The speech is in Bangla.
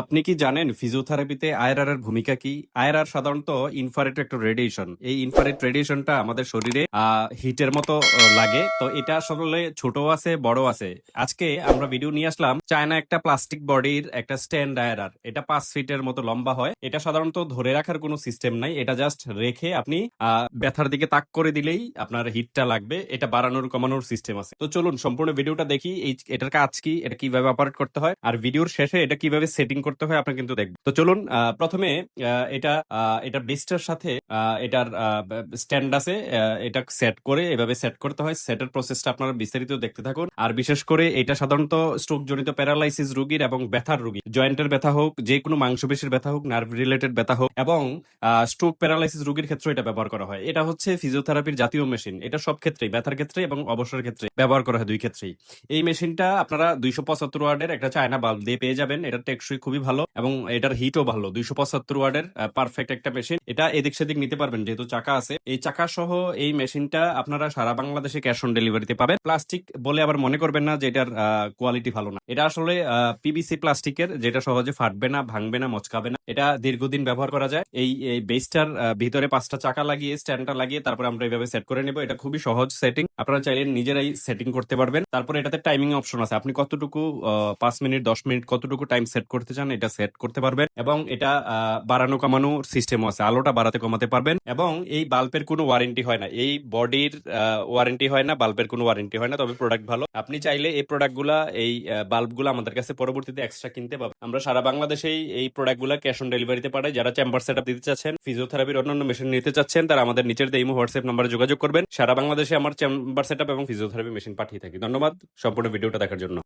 আপনি কি জানেন ফিজিওথেরাপিতে আয়রার এর ভূমিকা কি? আয়রার সাধারণত ইনফ্রারেড একটা রেডিয়েশন এই ইনফ্রারেড রেডিয়েশনটা আমাদের শরীরে হিটের মতো লাগে। তো এটা আসলে ছোট আছে, বড় আছে। আজকে আমরা ভিডিও নিয়ে আসলাম চায়না একটা প্লাস্টিক বডির একটা স্ট্যান্ড আয়রার এটা পাঁচ ফিটের মতো লম্বা হয়। এটা সাধারণত ধরে রাখার কোনো সিস্টেম নাই। এটা জাস্ট রেখে আপনি ব্যথার দিকে তাক করে দিলেই আপনার হিটটা লাগবে। এটা বাড়ানোর, কমানোর সিস্টেম আছে। তো চলুন, সম্পূর্ণ ভিডিওটা দেখি। এই, এটার কাজ কি? এটা কীভাবে অপারেট করতে হয়? আর ভিডিওর শেষে এটা কীভাবে সেটিং করতে হয় আপনি কিন্তু দেখবেন। তো চলুন প্রথমে এটা এটা বেস্টের সাথে এটার স্ট্যান্ড আছে এটা সেট করে এভাবে সেট করতে হয়। সেটের প্রসেসটা আপনারা বিস্তারিত দেখতে থাকুন। আর বিশেষ করে এটা সাধারণত স্ট্রোক জনিত প্যারালাইসিস রোগীর এবং ব্যথার রোগী, জয়েন্টের ব্যথা হোক, যে কোনো মাংসপেশির ব্যথা হোক, নার্ভ রিলেটেড ব্যথা হোক এবং স্ট্রোক প্যারালাইসিস রোগীর ক্ষেত্রে এটা ব্যবহার করা হয়। এটা হচ্ছে ফিজিওথেরাপির জাতীয় মেশিন। এটা সব ক্ষেত্রেই, ব্যথার ক্ষেত্রে এবং অবসরের ক্ষেত্রে ব্যবহার করা হয় দুই ক্ষেত্রেই। এই মেশিনটা আপনারা দুইশো পঁচাত্তর ওয়ার্ডের একটা চায়না বাল্ব দিয়ে পেয়ে যাবেন। এটা টেকসই খুবই ভালো এবং এটার হিটও ভালো। দুইশো পঁচাত্তর ওয়ার্ডের পারফেক্ট একটা মেশিন এটা এদিক সেদিক নিতে পারবেন, যেহেতু চাকা আছে। এই চাকা সহ এই মেশিনটা আপনারা সারা বাংলাদেশে ক্যাশ অন ডেলিভারিতে পাবেন। প্লাস্টিক বলে আবার মনে করবেন না যে এটার কোয়ালিটি ভালো না। এটা আসলে পিবিসি প্লাস্টিকের যেটা সহজে ফাটবে না, ভাঙবে না, মচকাবে না। এটা দীর্ঘদিন ব্যবহার করা যায়। এই বেসটার ভিতরে পাঁচটা চাকা লাগিয়ে স্ট্যান্ডটা লাগিয়ে তারপরে আমরা এইভাবে সেট করে নেব। এটা খুবই সহজ সেটিং আপনারা চাইলে নিজেরাই সেটিং করতে পারবেন। তারপরে এটাতে টাইমিং অপশন আছে। আপনি কতটুকু পাঁচ মিনিট, দশ মিনিট, কতটুকু টাইম সেট করতে চান, এটা সেট করতে পারবেন। এবং এটা বাড়ানো কমানো সিস্টেমও আছে। আলোটা বাড়াতে কমাতে পারবেন। এবং এই বাল্বের কোনো ওয়ারেন্টি হয় না। এই বডির ওয়ারেন্টি হয় না বাল্বের কোনো ওয়ারেন্টি হয় না। তবে প্রোডাক্ট ভালো। আপনি চাইলে এই প্রোডাক্টগুলা এই বাল্বগুলো আমাদের কাছে পরবর্তীতে এক্সট্রা কিনতে পাবেন। আমরা সারা বাংলাদেশেই এই প্রোডাক্টগুলো ক্যাশ অন ডেলিভারিতে পাঠাই। যারা চেম্বার সেট দিতে চাচ্ছেন ফিজিওথেরাপির অন্যান্য মেশিন নিতে চাচ্ছেন, তারা আমাদের নিচের ইমো, হোয়াটসঅ্যাপ নাম্বারে যোগাযোগ করবেন। সারা বাংলাদেশে আমার চেম্বার সেট এবং ফিজিওথেরাপি মেশিন পাঠিয়ে থাকি। ধন্যবাদ সম্পূর্ণ ভিডিওটা দেখার জন্য।